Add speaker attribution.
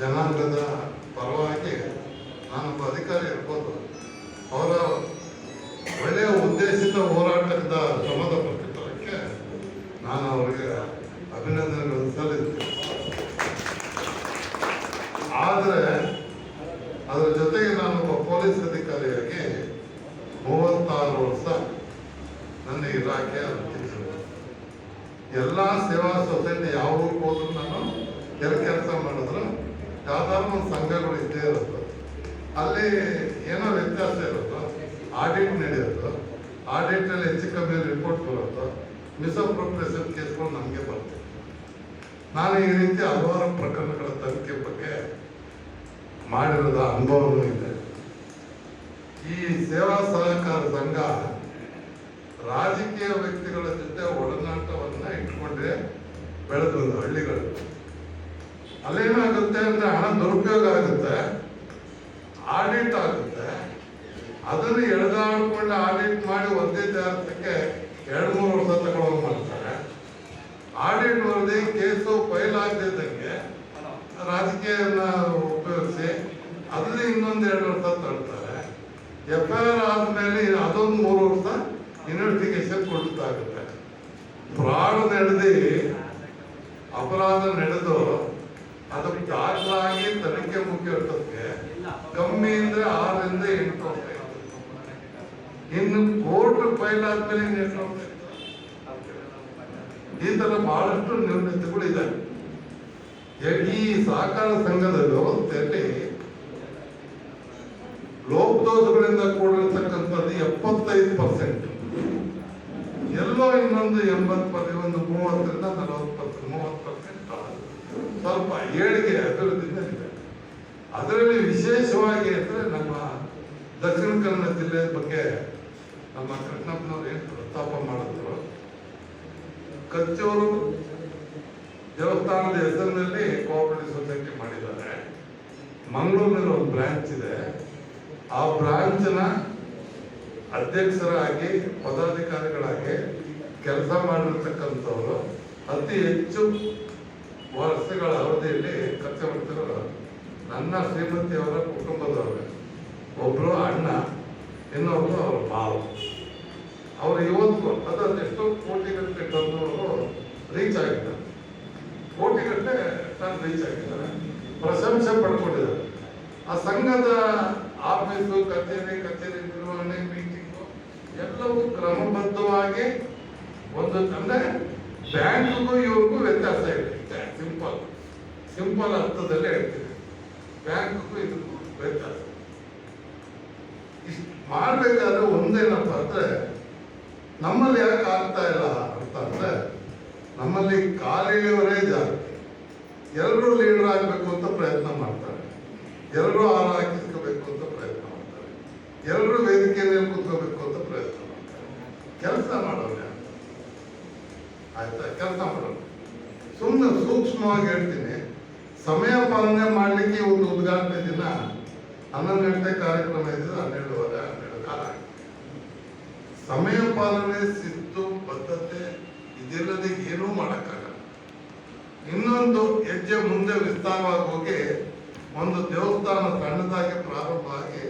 Speaker 1: ಜನಾಂಗದ ಪರವಾಗಿ ನಾನೊಬ್ಬ ಅಧಿಕಾರಿ ಇರ್ಬೋದು. ಅವರ ಒಳ್ಳೆಯ ಉದ್ದೇಶಿತ ಹೋರಾಟದ ಶ್ರಮದ ಪ್ರತಿಫಲಕ್ಕೆ ನಾನು ಅವರಿಗೆ ಅಭಿನಂದನೆಗಳನ್ನು ಸಲ್ಲಿಸ್ತೇನೆ. ಆದರೆ ಅದರ ಜೊತೆಗೆ ನಾನೊಬ್ಬ ಪೊಲೀಸ್ ಅಧಿಕಾರಿಯಾಗಿ ಮೂವತ್ತಾರು ವರ್ಷ ನನ್ನ ಇಲಾಖೆ ಎಲ್ಲ ಸೇವಾ ಸೊಸೈಟಿ ಯಾವ ಹೋದ್ರೂ ನಾನು ಕೆಲಸ ಯಾವ್ದಾದ್ರು ಒಂದು ಸಂಘಗಳು ಇದ್ದೇ ಇರುತ್ತೆ, ಅಲ್ಲಿ ಏನೋ ವ್ಯತ್ಯಾಸ ಇರುತ್ತೋ ಆಡಿಟ್ ನಡೆಯುತ್ತೋ ಆಡಿಟಲ್ಲಿ ಹೆಚ್ಚು ಕಮ್ಮಿ ರಿಪೋರ್ಟ್ ಬರುತ್ತೋ ಮಿಸ್ಅಪ್ರೋಪ್ರಿಯೇಷನ್ ಕೇಸ್ಗಳು ನಮಗೆ ಬರ್ತವೆ ನಾನು ಈ ರೀತಿ ಹಲವಾರು ಪ್ರಕರಣಗಳ ತನಿಖೆ ಬಗ್ಗೆ ಮಾಡಿರೋದ ಅನುಭವನೂ ಇದೆ. ಈ ಸೇವಾ ಸಹಕಾರ ಸಂಘ ರಾಜಕೀಯ ವ್ಯಕ್ತಿಗಳ ಜೊತೆ ಒಡನಾಟವನ್ನು ಇಟ್ಕೊಂಡ್ರೆ ಬೆಳೆದ್ರು ಹಳ್ಳಿಗಳು. ಅಲ್ಲೇನಾಗುತ್ತೆ ಅಂದ್ರೆ ಹಣ ದುರುಪಯೋಗ ಆಗುತ್ತೆ, ಆಡಿಟ್ ಆಗುತ್ತೆ. ಅದನ್ನು ಎಳೆದಾಡ್ಕೊಂಡು ಆಡಿಟ್ ಮಾಡಿ ಒಂದೇ ಜಾಗಕ್ಕೆ ಎರಡು ಮೂರು ವರ್ಷ ತಗೊಳ್ಳೋ ಮಾಡ್ತಾರೆ. ಆಡಿಟ್ ವರದಿ ಕೇಸು ಫೈಲ್ ಆಗದಿದ್ದಂಗೆ ರಾಜಕೀಯನ ಉಪಯೋಗಿಸಿ ಅದನ್ನ ಇನ್ನೊಂದು ಎರಡು ವರ್ಷ ತಳ್ತಾರೆ ಎಫ್ ಐ ಆರ್ ಆದ್ಮೇಲೆ ಅದೊಂದು ಮೂರು ವರ್ಷ ಇನ್ವೆಸ್ಟಿಗೇಷನ್ ಕೊಡ್ತಾಗುತ್ತೆ ಫ್ರಾಡ್ ನಡೆದು, ಅಪರಾಧ ನಡೆದು ಅದಕ್ಕೆ ದಾಖಲಾಗಿ ತನಿಖೆ ಮುಗಿಯೋಷ್ಟೊತ್ತಿಗೆ ಕಮ್ಮಿ ಅಂದ್ರೆ ಆರರಿಂದ ಎಂಟು ವರ್ಷ. ಇನ್ನು ಕೋರ್ಟ್ ಫೈಲ್ ಆದ್ಮೇಲೆ ಎಂಟು ವರ್ಷ ಈ ತರ ಬಹಳಷ್ಟು ನ್ಯೂನತೆಗಳು ಇದೆ ಈ ಸಹಕಾರ ಸಂಘದ ವ್ಯವಸ್ಥೆಯಲ್ಲಿ ಲೋಪದೋಷಗಳಿಂದ ಕೂಡಿರ್ತಕ್ಕಂಥದ್ದು ಎಪ್ಪತ್ತೈದು ಪರ್ಸೆಂಟ್. ಎಲ್ಲೋ ಇನ್ನೊಂದು ಎಂಬತ್ತು ಪರ್ಸೆಂಟ್ ಒಂದು ಮೂವತ್ತರಿಂದ ನಲವತ್ತು ಪರ್ಸೆಂಟ್ ಮೂವತ್ತು ಪರ್ಸೆಂಟ್ ಸ್ವಲ್ಪ ಏಳಿಗೆ ಇದೆ ಅದರಲ್ಲಿ ವಿಶೇಷವಾಗಿ ಅಂದರೆ ನಮ್ಮ ದಕ್ಷಿಣ ಕನ್ನಡ ಜಿಲ್ಲೆ ಬಗ್ಗೆ ನಮ್ಮ ಕೃಷ್ಣಪ್ಪನವ್ರು ಏನು ಪ್ರಸ್ತಾಪ ಮಾಡಿದ್ರು, ಕಚ್ಚೂರು ದೇವಸ್ಥಾನದ ಹೆಸರಿನಲ್ಲಿ ಕೋಆಪರೇಟಿವ್ ಸೊಸೈಟಿ ಮಾಡಿದ್ದಾರೆ. ಮಂಗಳೂರಿನಲ್ಲಿ ಒಂದು ಬ್ರಾಂಚ್ ಇದೆ. ಆ ಬ್ರಾಂಚ್ನ ಅಧ್ಯಕ್ಷರಾಗಿ, ಪದಾಧಿಕಾರಿಗಳಾಗಿ ಕೆಲಸ ಮಾಡಿರ್ತಕ್ಕಂಥವ್ರು ಅತಿ ಹೆಚ್ಚು ವರ್ಷಗಳ ಅವಧಿಯಲ್ಲಿ ಖರ್ಚು ಮಾಡ್ತಿರೋ ನನ್ನ ಶ್ರೀಮತಿಯವರ ಕುಟುಂಬದವರು. ಒಬ್ಬರು ಅಣ್ಣ, ಇನ್ನೊಬ್ರು ಅವ್ರ ಮಾವ. ಅವರು ಇವತ್ತು ಅದು ಎಷ್ಟೋ ಕೋಟಿಗಟ್ಟಲೆ ಟರ್ನೋರು ರೀಚ್ ಆಗಿದ್ದಾರೆ. ಕೋಟಿಗಟ್ಟಲೆ ಟನ್ ರೀಚ್ ಆಗಿದ್ದಾರೆ. ಪ್ರಶಂಸೆ ಪಡ್ಕೊಂಡಿದ್ದಾರೆ. ಆ ಸಂಘದ ಆಫೀಸು ಕಚೇರಿ ಕಚೇರಿ ನಿರ್ವಹಣೆ ಮೀಟಿಂಗು ಎಲ್ಲವೂ ಕ್ರಮಬದ್ಧವಾಗಿ ಒಂದು ಅಂದ್ರೆ ಬ್ಯಾಂಕ್ಗೂ ಇವ್ರಿಗೂ ವ್ಯತ್ಯಾಸ ಇರುತ್ತೆ. ಸಿಂಪಲ್ ಸಿಂಪಲ್ ಅರ್ಥದಲ್ಲೇ ಹೇಳ್ತೀನಿ. ಬ್ಯಾಂಕ್ಗೂ ಇದಕ್ಕೂ ವ್ಯತ್ಯಾಸ. ಇಷ್ಟು ಮಾಡ್ಬೇಕಾದ್ರೆ ಒಂದೇನಪ್ಪ ಅಂದ್ರೆ ನಮ್ಮಲ್ಲಿ ಯಾಕೆ ಆಗ್ತಾ ಇಲ್ಲ ಅಂತ ಅಂದ್ರೆ ನಮ್ಮಲ್ಲಿ ಕಾಲಿಳಿಯವರೇ ಜಾಸ್ತಿ ಎಲ್ಲರೂ ಲೀಡರ್ ಆಗಬೇಕು ಅಂತ ಪ್ರಯತ್ನ ಮಾಡ್ತಾರೆ. ಎಲ್ಲರೂ ಹಾರ ಹಾಕಿಸ್ಕೋಬೇಕು ಅಂತ ಪ್ರಯತ್ನ ಮಾಡ್ತಾರೆ. ಎಲ್ಲರೂ ವೇದಿಕೆಯಲ್ಲಿ ಕೂತ್ಕೋಬೇಕು ಅಂತ ಪ್ರಯತ್ನ ಮಾಡ್ತಾರೆ. ಕೆಲಸ ಯಾರು? ಆಯ್ತಾ, ಕೆಲಸ ಮಾಡೋಣ ಸುಮ್ಮನೆ ಸೂಕ್ಷ್ಮವಾಗಿ ಹೇಳ್ತೀನಿ. ಸಮಯ ಪಾಲನೆ ಮಾಡಲಿಕ್ಕೆ ಒಂದು ಉದ್ಘಾಟನೆ ದಿನ ಹನ್ನೊಂದು ಗಂಟೆ ಕಾರ್ಯಕ್ರಮ ಇದ್ದರೆ ಹನ್ನೆರಡುವರೆ, ಹನ್ನೆರಡು ಕಾಲ. ಸಮಯ ಪಾಲನೆ ಸಿದ್ದು ಬದ್ಧತೆ ಇದಿಲ್ಲದೆ ಏನೂ ಮಾಡೋಕ್ಕಾಗಲ್ಲ. ಇನ್ನೊಂದು ಹೆಜ್ಜೆ ಮುಂದೆ ವಿಸ್ತಾರವಾಗಿ ಹೋಗಿ, ಒಂದು ದೇವಸ್ಥಾನ ಸಣ್ಣದಾಗಿ ಪ್ರಾರಂಭ ಆಗಿ